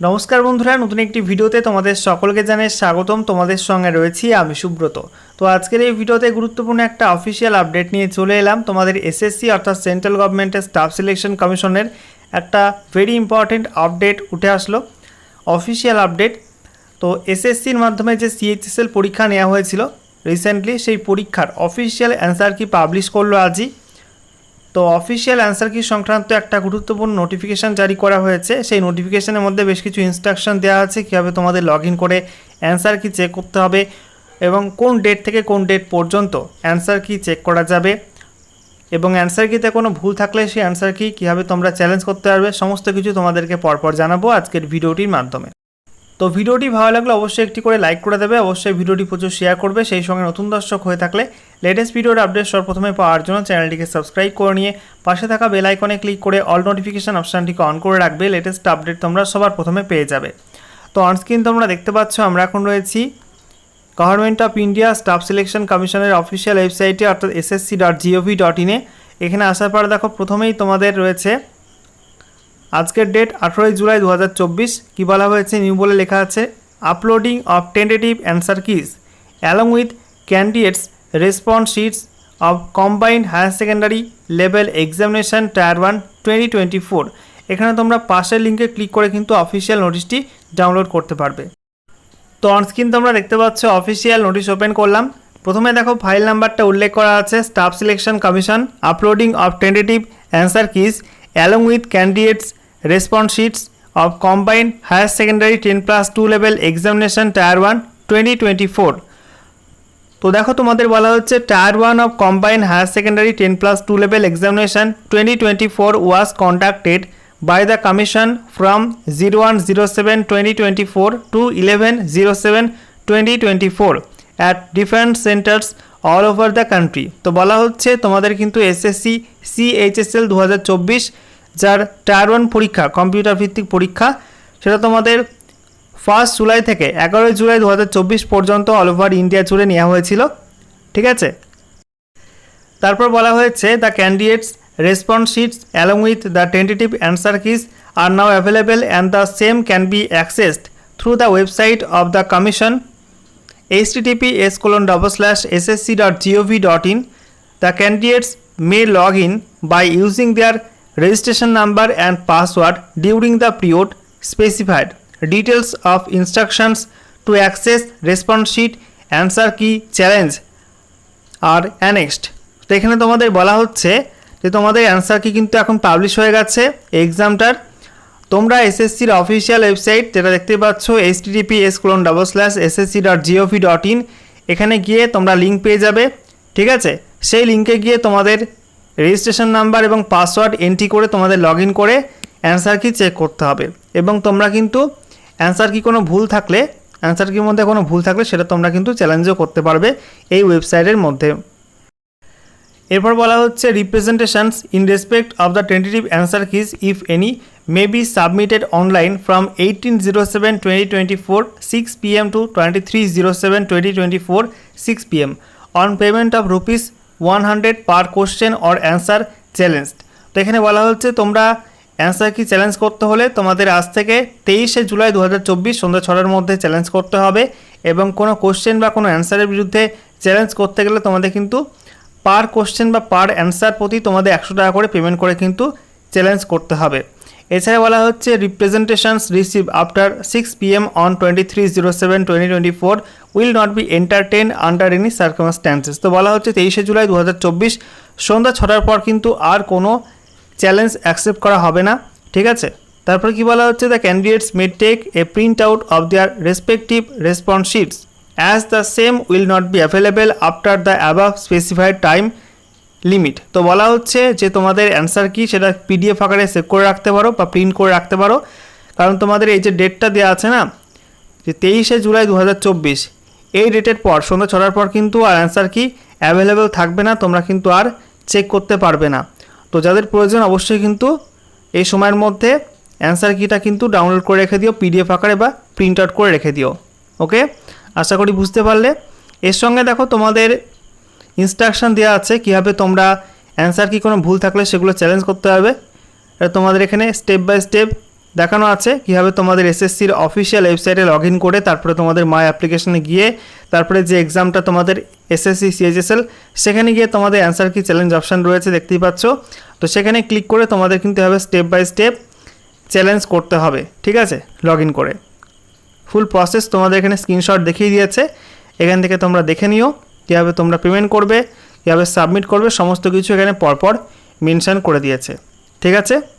নমস্কার বন্ধুরা, নতুন একটি ভিডিওতে তোমাদের সকলকে জানাই স্বাগতম। তোমাদের সঙ্গে রয়েছি আমি সুব্রত। তো আজকের এই ভিডিওতে গুরুত্বপূর্ণ একটা অফিসিয়াল আপডেট নিয়ে চলে এলাম। তোমাদের এসএসসি অর্থাৎ সেন্ট্রাল গভর্নমেন্টের স্টাফ সিলেকশন কমিশনের একটা ভেরি ইম্পর্টেন্ট আপডেট উঠে আসলো। অফিসিয়াল আপডেট তো এসএসসির মাধ্যমে যে সিএইচএসএল পরীক্ষা নেওয়া হয়েছিল রিসেন্টলি সেই পরীক্ষার অফিসিয়াল অ্যান্সার কি পাবলিশ করল আজই? তো অফিসিয়াল অ্যান্সার কি সংক্রান্ত একটা গুরুত্বপূর্ণ নোটিফিকেশান জারি করা হয়েছে, সেই নোটিফিকেশানের মধ্যে বেশ কিছু ইনস্ট্রাকশন দেওয়া আছে, কীভাবে তোমাদের লগ করে অ্যান্সার কি চেক করতে হবে এবং কোন ডেট থেকে কোন ডেট পর্যন্ত অ্যান্সার কি চেক করা যাবে এবং অ্যান্সার কিতে কোনো ভুল থাকলে সেই অ্যান্সার কি কীভাবে তোমরা চ্যালেঞ্জ করতে পারবে, সমস্ত কিছু তোমাদেরকে পরপর জানাব আজকের ভিডিওটির মাধ্যমে। তো ভিডিওটি ভালো লাগলে অবশ্যই একটি করে লাইক করে দেবে। অবশ্যই ভিডিওটি প্রচুর শেয়ার করবে। সেই সঙ্গে নতুন দর্শক হয়ে থাকলে লেটেস্ট ভিডিওর আপডেট সর্বপ্রথমে পাওয়ার জন্য চ্যানেলটিকে সাবস্ক্রাইব করে নিয়ে পাশে থাকা বেল আইকনে ক্লিক করে অল নোটিফিকেশান অপশানটিকে অন করে রাখবে। লেটেস্ট আপডেট তোমরা সবার প্রথমে পেয়ে যাবে। তো অনস্ক্রিন তোমরা দেখতে পাচ্ছ, আমরা এখন রয়েছি government of India staff selection কমিশনের অফিসিয়াল ওয়েবসাইটে অর্থাৎ এসএসসি ডট জিওভি ডট ইনে এখানে আসার পর দেখো, প্রথমেই তোমাদের রয়েছে আজকের ডেট আঠেরোই জুলাই দু হাজার চব্বিশ, কী বলা হয়েছে? নিউ বলে লেখা আছে uploading of tentative answer keys along with candidates response sheets of combined higher secondary level examination tier one twenty twenty four এখানে তোমরা পাশের লিঙ্কে ক্লিক করে কিন্তু অফিসিয়াল নোটিশটি ডাউনলোড করতে পারবে। তো অনস্ক্রিন তোমরা দেখতে পাচ্ছ অফিসিয়াল নোটিশ ওপেন করলাম। প্রথমে দেখো ফাইল নাম্বারটা উল্লেখ করা আছে staff selection commission uploading of tentative answer keys along with candidates response sheets of combined higher secondary ten plus two level examination tier one twenty twenty four তো দেখো তোমাদের বলা হচ্ছে tier one of combine higher secondary ten plus two level examination twenty twenty four was conducted by the commission from 0107-2024 to 1107-2024 at different centers all over the country তো বলা হচ্ছে তোমাদের কিন্তু এসএসসি সিএইচএসএল দু হাজার চব্বিশ যার টায়ার ওয়ান পরীক্ষা কম্পিউটার ভিত্তিক পরীক্ষা, সেটা তোমাদের ফার্স্ট জুলাই থেকে এগারোই জুলাই দু পর্যন্ত অল ওভার ইন্ডিয়া জুড়ে নেওয়া হয়েছিল, ঠিক আছে? তারপর বলা হয়েছে the candidates response sheets along with the tentative answer keys are now available and the same can be accessed through the website of the commission https colon double slash ssc dot G O V dot in the candidates may log in by using their registration number and password during the period specified. Details of instructions to access response sheet, answer key challenge are annexed তো এখানে তোমাদের বলা হচ্ছে যে তোমাদের answer কি কিন্তু এখন পাবলিশ হয়ে গেছে এক্সামটার তোমরা এসএসসির অফিসিয়াল ওয়েবসাইট যেটা দেখতে পাচ্ছ H T D P S colon double slash SSC dot G O V dot in এখানে গিয়ে তোমরা লিঙ্ক পেয়ে যাবে, ঠিক আছে? সেই লিঙ্কে গিয়ে তোমাদের রেজিস্ট্রেশন নাম্বার এবং পাসওয়ার্ড এন্ট্রি করে তোমাদের লগ করে অ্যান্সার কি চেক করতে হবে। এবং তোমরা কিন্তু অ্যান্সার কি কোনো ভুল থাকলে অ্যান্সার কির মধ্যে কোনো ভুল থাকলে সেটা তোমরা কিন্তু চ্যালেঞ্জও করতে পারবে এই ওয়েবসাইটের মধ্যে। এরপর বলা হচ্ছে representations in respect of the tentative answer keys if any may be submitted online from eighteen zero seven twenty twenty four six P M to twenty three zero seven twenty twenty four six P M on payment of rupees one hundred per question or answer challenged তো এখানে বলা হচ্ছে তোমরা answer key challenge করতে হলে তোমাদের আজ থেকে তেইশে জুলাই দু হাজার চব্বিশ সন্ধ্যা ছটার মধ্যে চ্যালেঞ্জ করতে হবে এবং কোনো কোশ্চেন বা কোনো অ্যান্সারের বিরুদ্ধে চ্যালেঞ্জ করতে গেলে তোমাদের কিন্তু পার কোশ্চেন বা পার অ্যান্সার প্রতি তোমাদের একশো টাকা করে পেমেন্ট করে কিন্তু চ্যালেঞ্জ করতে হবে। এছাড়া বলা হচ্ছে representations receive after six P M on twenty three zero seven twenty twenty four will not be entertain under any তো বলা হচ্ছে, তেইশে জুলাই দু হাজার চব্বিশ সন্ধ্যা ছটার পর কিন্তু আর কোনো চ্যালেঞ্জ অ্যাকসেপ্ট করা হবে না। ঠিক আছে? তারপর কি বলা হচ্ছে the candidates may take a print out of their respective response sheets as the same will not be available after the above specified time limit তো বলা হচ্ছে যে তোমাদের অ্যান্সার কি, সেটা পিডিএফ আকারে সেভ করে রাখতে পারো বা প্রিন্ট করে রাখতে পারো। কারণ তোমাদের এই যে ডেটটা দেওয়া আছে না, যে তেইশে জুলাই দু হাজার চব্বিশ, এই ডেটের পর, সন্ধ্যা ছটার পর কিন্তু আর অ্যান্সার কি অ্যাভেলেবেল থাকবে না, তোমরা কিন্তু আর চেক করতে পারবে না। তো যাদের প্রয়োজন অবশ্যই কিন্তু এই সময়ের মধ্যে অ্যান্সার কিটা কিন্তু ডাউনলোড করে রেখে দিও পিডিএফ আকারে বা প্রিন্ট আউট করে রেখে দিও। ওকে আশা করি বুঝতে পারলে। এর সঙ্গে দেখো তোমাদের ইনস্ট্রাকশন দেওয়া আছে, কীভাবে তোমরা অ্যান্সার কি কোনো ভুল থাকলে সেগুলো চ্যালেঞ্জ করতে হবে এটা তোমাদের এখানে স্টেপ বাই স্টেপ দেখানো আছে, কীভাবে তোমাদের এসএসসির অফিসিয়াল ওয়েবসাইটে লগ ইন করে তারপরে তোমাদের মাই অ্যাপ্লিকেশনে গিয়ে তারপরে যে এক্সামটা তোমাদের এসএসসি সিএইচএসএল সেখানে গিয়ে তোমাদের অ্যান্সার কি চ্যালেঞ্জ অপশান রয়েছে দেখতেই পাচ্ছ। তো সেখানে ক্লিক করে তোমাদের কিন্তু এভাবে স্টেপ বাই স্টেপ চ্যালেঞ্জ করতে হবে, ঠিক আছে? লগ ইন করে। ফুল প্রসেস তোমাদের এখানে স্ক্রিনশট দেখিয়ে দিয়েছে। এখান থেকে তোমরা দেখে নিও। কীভাবে তোমরা পেমেন্ট করবে, কীভাবে সাবমিট করবে, সমস্ত কিছু এখানে পরপর মেনশান করে দিয়েছে। ঠিক আছে?